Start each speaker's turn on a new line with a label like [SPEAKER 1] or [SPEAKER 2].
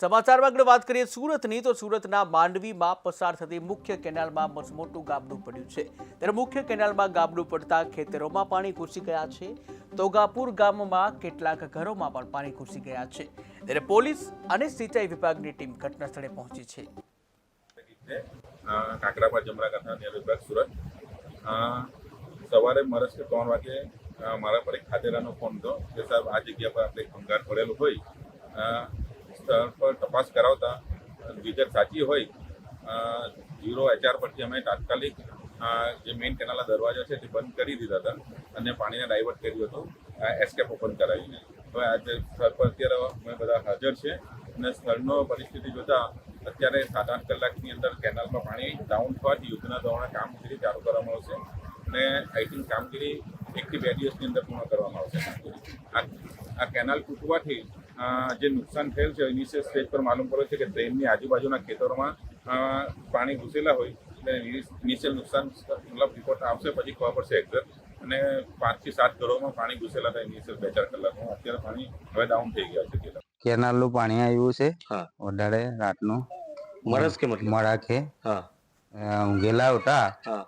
[SPEAKER 1] સમાચારમાં આગળ વાત કરીએ સુરતની, તો સુરતના માંડવીમાં પસાર થતી મુખ્ય કેનાલમાં મસમોટું ગાબડું પડ્યું છે. ત્યારે મુખ્ય કેનાલમાં ગાબડું પડતા ખેતરોમાં પાણી ઘૂસી ગયા છે. તોગાપુર ગામમાં કેટલાક ઘરોમાં પણ પાણી ઘૂસી ગયા છે. ત્યારે પોલીસ અને સિંચાઈ વિભાગની ટીમ ઘટના સ્થળે પહોંચી છે.
[SPEAKER 2] કાકરાપા જમરા કથા નિયર વિભાગ સુરત. સવારે મરસ ત્રણ વાગે મારા પર એક ખાતેરાનો ફોન હતો. કે સાહેબ, આ જગ્યા પર આપણે ભંગાર પડેલું હોય. પર તપાસ કરાવતા વિગત સાચી હોય ઝીરો એચઆર પરથી અમે તાત્કાલિક જે મેઇન કેનાલના દરવાજા છે તે બંધ કરી દીધા હતા અને પાણીને ડાયવર્ટ કર્યું હતું એસ્કેપ ઓપન કરાવીને. હવે આજે સ્થળ પર અત્યારે અમે બધા હાજર છે અને સ્થળનો પરિસ્થિતિ જોતા અત્યારે સાત આઠ કલાકની અંદર કેનાલમાં પાણી ડાઉન થવાથી યુદ્ધના ધોરણે કામગીરી ચાલુ કરવામાં આવશે અને આઈ થિંક કામગીરી એકથી બે દિવસની અંદર પૂર્ણ કરવામાં આવશે. કામગીરી આ કેનાલ તૂટવાથી જે નુકસાન થયેલ છે ઇનિશિયલ સ્ટેજ પર માલુમ પડે છે કે ટ્રેનની આજુબાજુના ખેતરોમાં પાણી ઘૂસેલા હોય એટલે ઇનિશિયલ નુકસાન મતલબ રિપોર્ટ આવશે પછી ખબર પડશે એક્ઝેક્ટ અને પાંચથી સાત ઘરોમાં પાણી ઘૂસેલા હતા ઇનિશિયલ બે ચાર કલાકમાં. અત્યારે પાણી હવે ડાઉન થઈ ગયા છે કેનાલ
[SPEAKER 3] કેનાલનું પાણી આવ્યું છે. વધારે રાતનું.
[SPEAKER 4] મરસ કે મતલબ?
[SPEAKER 3] મળાખે
[SPEAKER 4] હા.
[SPEAKER 3] અ, ઊંઘેલા હતા.
[SPEAKER 4] હા.